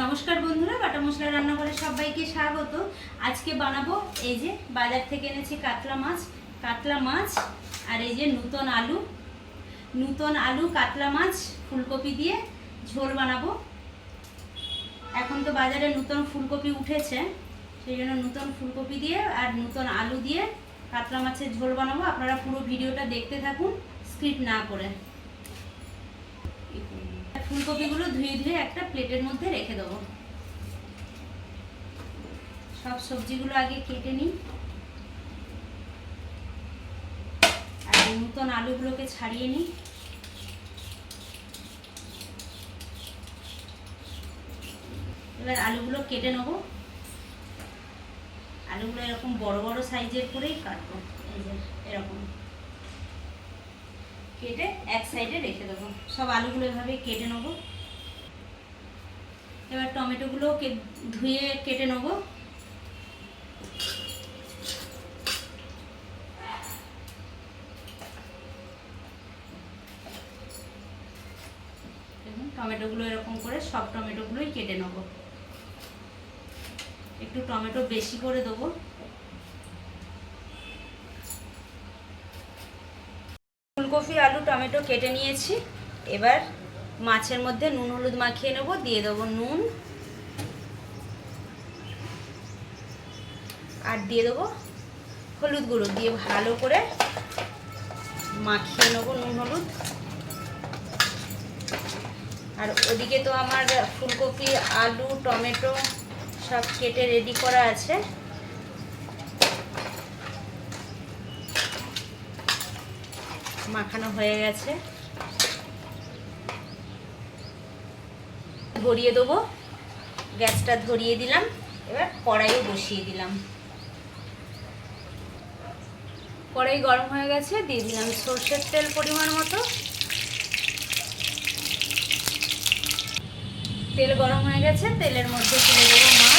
নমস্কার বন্ধুরা, বাটা মশলা রান্না করে সবাইকে স্বাগত। আজকে বানাবো এই যে বাজার থেকে এনেছি কাতলা মাছ কাতলা মাছ আর এই যে নূতন আলু। নূতন আলু, কাতলা মাছ, ফুলকপি দিয়ে ঝোল বানাবো। এখন তো বাজারে নূতন ফুলকপি উঠেছে, সেই জন্য নূতন ফুলকপি দিয়ে আর নূতন আলু দিয়ে কাতলা মাছের ঝোল বানাবো। আপনারা পুরো ভিডিওটা দেখতে থাকুন স্ক্রিপ্ট না করে। ফুলকপিগুলো ধুয়ে ধুয়ে একটা প্লেটের মধ্যে রেখে দেবো। সব সবজিগুলো আগে কেটে নিই। আর নতুন আলুগুলোকে ছাড়িয়ে নিই। এবার আলুগুলো কেটে নেব। আলুগুলো এরকম বড় বড় সাইজের করেই কাটবো। এই যে, এরকম। কেটে এক সাইডে রেখে দেবো। সব আলুগুলো এভাবে কেটে নেব। এবার টমেটোগুলো ধুয়ে কেটে নেব। টমেটোগুলো এরকম করে সব টমেটোগুলোই কেটে নেব। একটু টমেটো বেশি করে দেবো। ফুলকপি আলু, টমেটো কেটে নিয়েছি। এবার মাছের মধ্যে নুন, হলুদ মাখিয়ে নেব, দিয়ে দেবো নুন। আর দিয়ে দেবো হলুদ গুঁড়ো, দিয়ে ভালো করে মাখিয়ে নেব নুন, হলুদ। আর ওদিকে তো আমার ফুলকপি, আলু, টমেটো সব কেটে রেডি করা আছে। মাখানো হয়ে গেছে। ধরিয়ে দেবো। গ্যাসটা ধরিয়ে দিলাম। এবার কড়াইও বসিয়ে দিলাম। কড়াই গরম হয়ে গেছে, দিয়ে দিলাম সর্ষের তেল পরিমাণ মতো। তেল গরম হয়ে গেছে, তেলের মধ্যে তুলে দেবো মাছ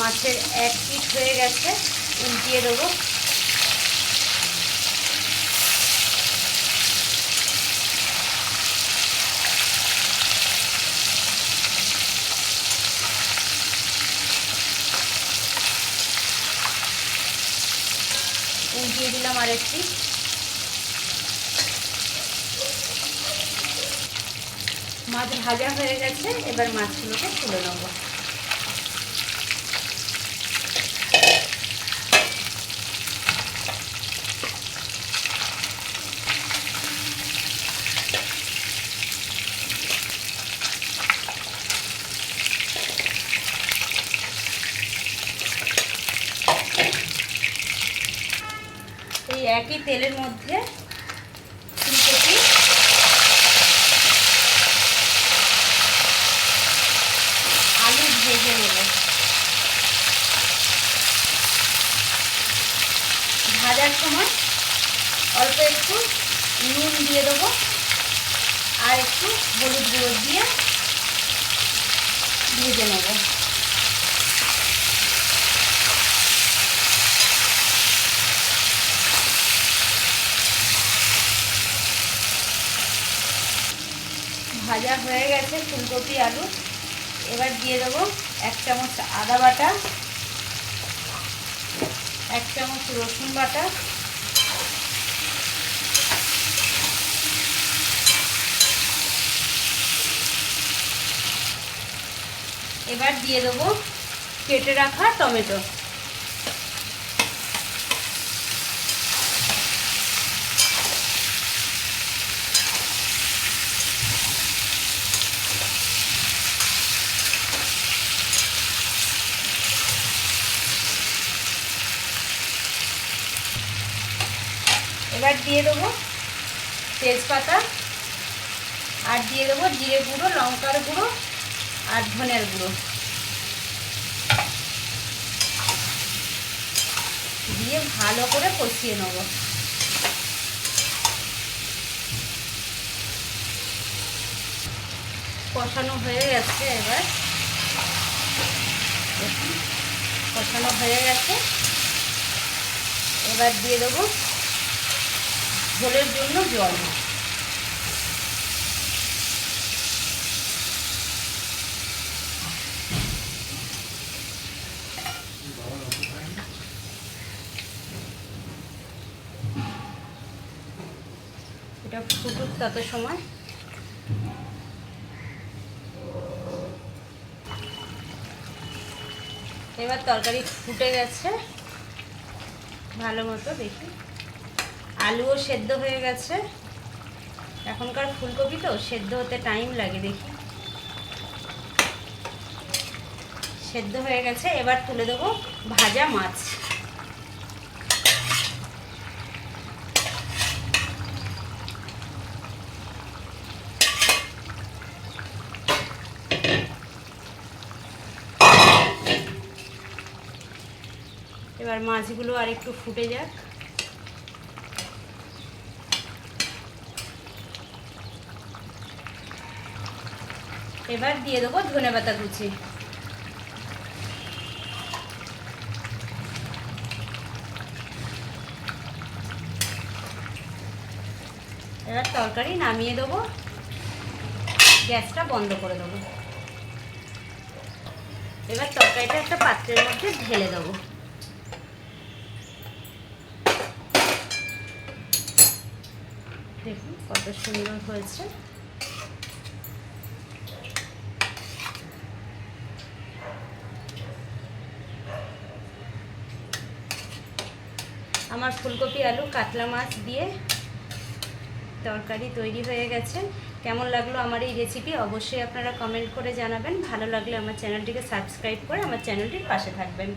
মাছের এক পিঠ হয়ে গেছে, উল্টিয়ে দেবো। উল্টিয়ে দিলাম আরেকটি। মাছ ভাজা হয়ে গেছে, এবার মাছগুলোকে তুলে নেব। একই তেলের মধ্যে ফুলকপি। আলু ভেজে নেব। ভাজার সময় অল্প একটু নুন দিয়ে দেবো আর একটু হলুদ গুঁড়ো দিয়ে ভেজে নেব ভাজা হয়ে গেছে ফুলকপি, আলু। এবার দিয়ে দেবো এক চামচ আদা বাটা, এক চামচ রসুন বাটা, এবার দিয়ে দেবো কেটে রাখা টমেটো। এবার দিয়ে দেবো তেজপাতা, আর দিয়ে দেবো জিরে গুঁড়ো, লঙ্কার গুঁড়ো, আর ধনের গুঁড়ো। দিয়ে ভালো করে কষিয়ে নেব। কষানো হয়ে গেছে এবার। কষানো হয়ে গেছে। এবার দিয়ে দেবো ঝোলের জন্য জল এটা ফুটুক তত সময়। এবার তরকারি ফুটে গেছে। ভালো মতো দেখি। আলুও সেদ্ধ হয়ে গেছে। এখনকার ফুলকপি তো সেদ্ধ হতে টাইম লাগে, দেখি। সেদ্ধ হয়ে গেছে, এবার তুলে দেবো ভাজা মাছ। এবার মাছগুলো আর একটু ফুটে যাক। এবার দিয়ে দেবো ধনে পাতা কুচি। এবার তরকারি নামিয়ে দেবো। গ্যাসটা বন্ধ করে দেবো। এবার তরকারিটা একটা পাত্রের মধ্যে ঢেলে দেবো। দেখুন কত সুন্দর হয়েছে। আমার ফুলকপি, আলু, কাতলা মাছ দিয়ে তরকারি তৈরি হয়ে গেছে। কেমন লাগল আমার এই রেসিপি অবশ্যই আপনারা কমেন্ট করে জানাবেন। ভালো লাগলে আমার চ্যানেলটিকে সাবস্ক্রাইব করে আমার চ্যানেলটির পাশে থাকবেন।